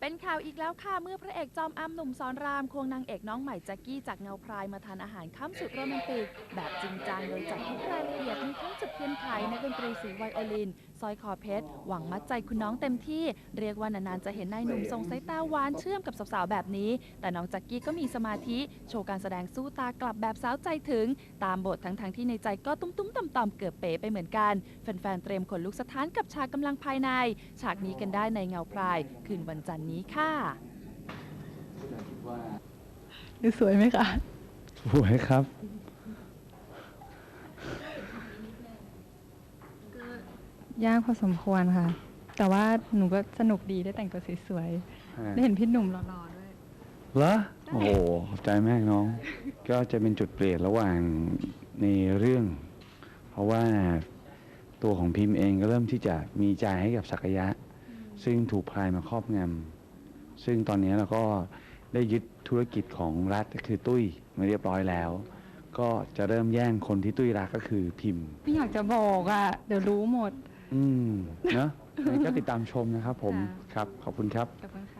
เป็นข่าวอีกแล้วค่ะ เมื่อพระเอกจอมอ้ำหนุ่มสอนรามควงนางเอกน้องใหม่แจ็กกี้จากเงาพรายมาทานอาหารค่ำสุดโรแมนติก แบบจริงจังโดยจัดทุกรายละเอียดมี งจุดเทียนไขนักดนตรีสีไวโอลินสร้อยคอเพชร หวังมัดใจคุณน้องเต็มที่ เรียกว่านานๆจะเห็นนายหนุ่มทรงสายตาหวานเชื่อมกับสาวๆแบบนี้ แต่น้องแจ็กกี้ก็มีสมาธิ โชว์การแสดงสู้ตากลับแบบสาวใจถึง ตามบททั้งๆที่ในใจก็ตุ้มๆต่อมๆเกือบเป๋ไปเหมือนกัน แฟนๆเตรียมขนลุกสถานกับฉากกำลังภายใน ฉากนี้กันได้ในเงาพราย คืนวันจันทร์นี้ค่ะดูสวยไหมคะสวยครับ ยากพอสมควรค่ะ แต่ว่าหนูก็สนุกดีได้แต่งตัวสวยๆ ได้เห็นพี่หนุ่มหล่อๆด้วย เหรอ โอ้โหขอบใจมากน้อง ก็จะเป็นจุดเปลี่ยนระหว่างในเรื่อง เพราะว่าตัวของพิมพ์เองก็เริ่มที่จะมีใจให้กับสักยะ ซึ่งถูกพลายมาครอบงำซึ่งตอนนี้เราก็ได้ยึดธุรกิจของรัฐก็คือตุ้ยมาเรียบร้อยแล้ว ก็จะเริ่มแย่งคนที่ตุ้ยรักก็คือพิมพ์ ไม่อยากจะบอกอะ เดี๋ยวรู้หมด อืมเนอะยังไงก็ติดตามชมนะครับผม ค่ะ ครับ ขอบคุณครับ ขอบคุณค่ะ